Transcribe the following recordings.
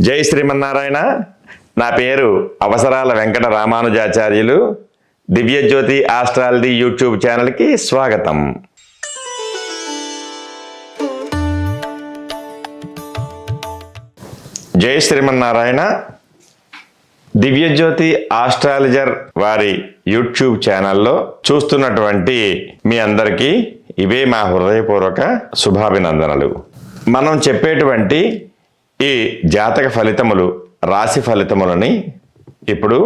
జై శ్రీమన్నారాయణ. నా పేరు అవసరాల వెంకట రామానుజాచార్యులు. దివ్యజ్యోతి ఆస్ట్రాలజీ యూట్యూబ్ ఛానల్కి స్వాగతం. జై శ్రీమన్నారాయణ. దివ్యజ్యోతి ఆస్ట్రాలజర్ వారి యూట్యూబ్ ఛానల్లో చూస్తున్నటువంటి మీ అందరికీ ఇవే మా హృదయపూర్వక శుభాభినందనలు. మనం చెప్పేటువంటి ఈ జాతక ఫలితములు రాశి ఫలితములని ఇప్పుడు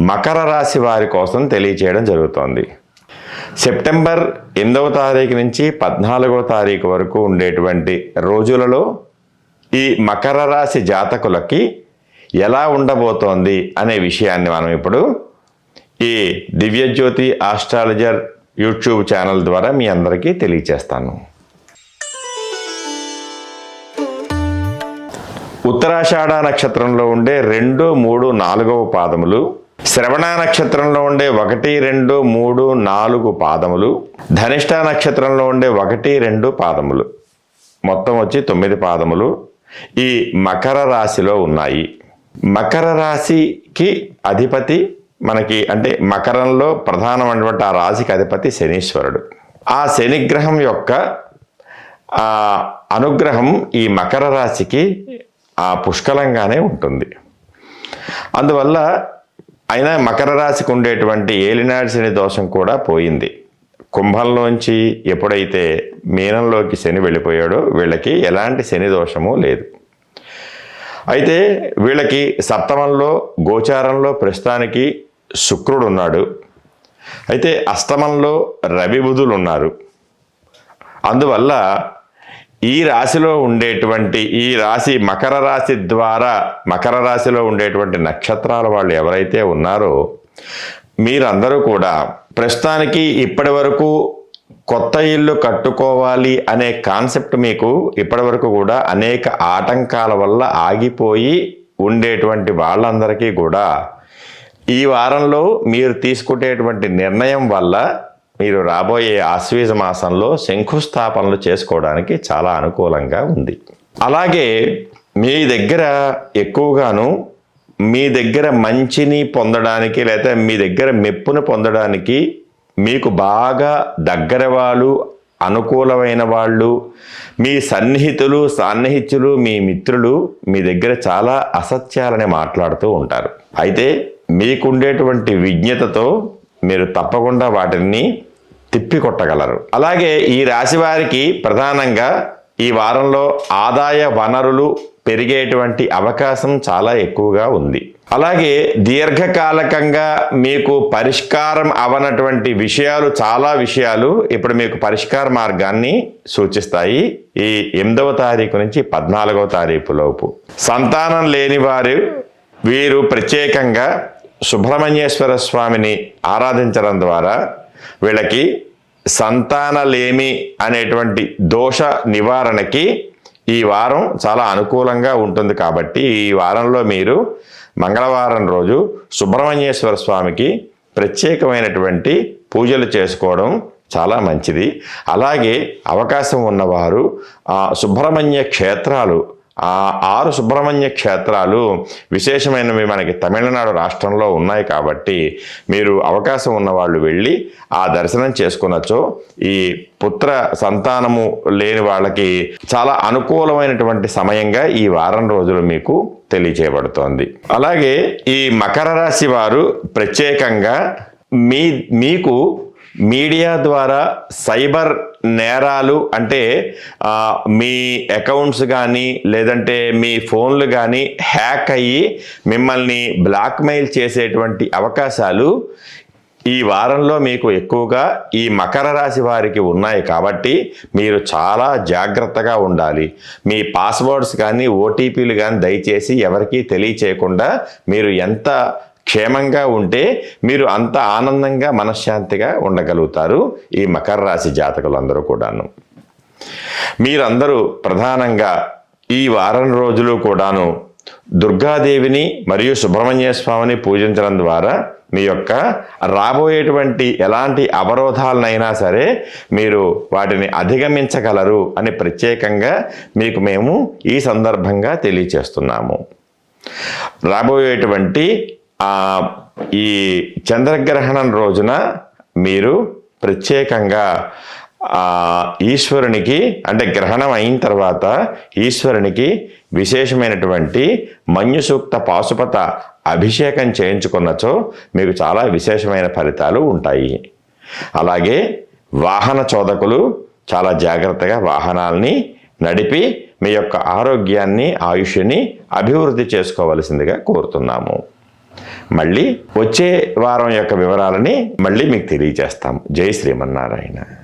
మకర రాశి వారి కోసం తెలియచేయడం జరుగుతోంది. సెప్టెంబర్ ఎనిమిదవ తారీఖు నుంచి పద్నాలుగవ తారీఖు వరకు ఉండేటువంటి రోజులలో ఈ మకర రాశి జాతకులకి ఎలా ఉండబోతోంది అనే విషయాన్ని మనం ఇప్పుడు ఈ దివ్యజ్యోతి ఆస్ట్రాలజర్ యూట్యూబ్ ఛానల్ ద్వారా మీ అందరికీ తెలియచేస్తాను. ఉత్తరాషాఢ నక్షత్రంలో ఉండే రెండు మూడు నాలుగవ పాదములు శ్రవణ నక్షత్రంలో ఉండే ఒకటి రెండు మూడు నాలుగు పాదములు ధనిష్ట నక్షత్రంలో ఉండే ఒకటి రెండు పాదములు. మొత్తం వచ్చి తొమ్మిది పాదములు ఈ మకర రాశిలో ఉన్నాయి. మకర రాశికి అధిపతి మనకి అంటే మకరంలో ప్రధానమైనటువంటి ఆ రాశికి అధిపతి శనీశ్వరుడు. ఆ శనిగ్రహం యొక్క అనుగ్రహం ఈ మకర రాశికి ఆ పుష్కలంగానే ఉంటుంది. అందువల్ల అయినా మకర రాశికి ఉండేటువంటి ఏలినాడు శని దోషం కూడా పోయింది. కుంభంలోంచి ఎప్పుడైతే మీనంలోకి శని వెళ్ళిపోయాడో వీళ్ళకి ఎలాంటి శని దోషము లేదు. అయితే వీళ్ళకి సప్తమంలో గోచారంలో ప్రస్తుతానికి శుక్రుడు ఉన్నాడు. అయితే అష్టమంలో రవి బుధులు ఉన్నారు. అందువల్ల ఈ రాశిలో ఉండేటువంటి ఈ రాశి మకర రాశి ద్వారా మకర రాశిలో ఉండేటువంటి నక్షత్రాల వాళ్ళు ఎవరైతే ఉన్నారో మీరందరూ కూడా ప్రస్తుతానికి ఇప్పటి వరకు కొత్త ఇల్లు కట్టుకోవాలి అనే కాన్సెప్ట్ మీకు ఇప్పటి వరకు కూడా అనేక ఆటంకాల వల్ల ఆగిపోయి ఉండేటువంటి వాళ్ళందరికీ కూడా ఈ వారంలో మీరు తీసుకునేటువంటి నిర్ణయం వల్ల మీరు రాబోయే ఆశ్వీజ మాసంలో శంకుస్థాపనలు చేసుకోవడానికి చాలా అనుకూలంగా ఉంది. అలాగే మీ దగ్గర ఎక్కువగాను మీ దగ్గర మంచిని పొందడానికి లేదా మీ దగ్గర మెప్పును పొందడానికి మీకు బాగా దగ్గర వాళ్ళు అనుకూలమైన వాళ్ళు మీ సన్నిహితులు సాన్నిహిత్యులు మీ మిత్రులు మీ దగ్గర చాలా అసత్యాలని మాట్లాడుతూ ఉంటారు. అయితే మీకుండేటువంటి విజ్ఞతతో మీరు తప్పకుండా వాటిని తిప్పికొట్టగలరు. అలాగే ఈ రాశి వారికి ప్రధానంగా ఈ వారంలో ఆదాయ వనరులు పెరిగేటువంటి అవకాశం చాలా ఎక్కువగా ఉంది. అలాగే దీర్ఘకాలకంగా మీకు పరిష్కారం అవనటువంటి విషయాలు చాలా విషయాలు ఇప్పుడు మీకు పరిష్కార మార్గాన్ని సూచిస్తాయి. ఈ ఎనిమిదవ తారీఖు నుంచి పద్నాలుగవ తారీఖు లోపు. సంతానం లేని వారు వీరు ప్రత్యేకంగా సుబ్రహ్మణ్యేశ్వర స్వామిని ఆరాధించడం ద్వారా వీళ్ళకి సంతానలేమి అనేటువంటి దోష నివారణకి ఈ వారం చాలా అనుకూలంగా ఉంటుంది కాబట్టి ఈ వారంలో మీరు మంగళవారం రోజు సుబ్రహ్మణ్యేశ్వర స్వామికి ప్రత్యేకమైనటువంటి పూజలు చేసుకోవడం చాలా మంచిది. అలాగే అవకాశం ఉన్నవారు ఆ సుబ్రహ్మణ్య క్షేత్రాలు ఆ ఆరు సుబ్రహ్మణ్య క్షేత్రాలు విశేషమైనవి మనకి తమిళనాడు రాష్ట్రంలో ఉన్నాయి కాబట్టి మీరు అవకాశం ఉన్నవాళ్ళు వెళ్ళి ఆ దర్శనం చేసుకున్నచో ఈ పుత్ర సంతానము లేని వాళ్ళకి చాలా అనుకూలమైనటువంటి సమయంగా ఈ వారం రోజులు మీకు తెలియచేయబడుతోంది. అలాగే ఈ మకర రాశి వారు ప్రత్యేకంగా మీ మీకు మీడియా ద్వారా సైబర్ నేరాలు అంటే మీ అకౌంట్స్ కానీ లేదంటే మీ ఫోన్లు కానీ హ్యాక్ అయ్యి మిమ్మల్ని బ్లాక్మెయిల్ చేసేటువంటి అవకాశాలు ఈ వారంలో మీకు ఎక్కువగా ఈ మకర రాశి వారికి ఉన్నాయి కాబట్టి మీరు చాలా జాగ్రత్తగా ఉండాలి. మీ పాస్వర్డ్స్ కానీ ఓటీపీలు కానీ దయచేసి ఎవరికీ తెలియచేయకుండా మీరు ఎంత క్షేమంగా ఉంటే మీరు అంత ఆనందంగా మనశ్శాంతిగా ఉండగలుగుతారు ఈ మకర రాశి జాతకులందరూ కూడాను. మీరందరూ ప్రధానంగా ఈ వారం రోజులు కూడాను దుర్గాదేవిని మరియు సుబ్రహ్మణ్య స్వామిని పూజించడం ద్వారా మీ యొక్క రాబోయేటువంటి ఎలాంటి అవరోధాలనైనా సరే మీరు వాటిని అధిగమించగలరు అని ప్రత్యేకంగా మీకు మేము ఈ సందర్భంగా తెలియచేస్తున్నాము. రాబోయేటువంటి ఈ చంద్రగ్రహణం రోజున మీరు ప్రత్యేకంగా ఈశ్వరునికి అంటే గ్రహణం అయిన తర్వాత ఈశ్వరునికి విశేషమైనటువంటి మన్యుసూక్త పాశుపత అభిషేకం చేయించుకున్నచో మీకు చాలా విశేషమైన ఫలితాలు ఉంటాయి. అలాగే వాహన చోదకులు చాలా జాగ్రత్తగా వాహనాల్ని నడిపి మీ యొక్క ఆరోగ్యాన్ని ఆయుష్ని అభివృద్ధి చేసుకోవలసిందిగా కోరుతున్నాము. మళ్ళీ వచ్చే వారం యొక్క వివరాలని మళ్ళీ మీకు తెలియజేస్తాం. జై శ్రీమన్నారాయణ.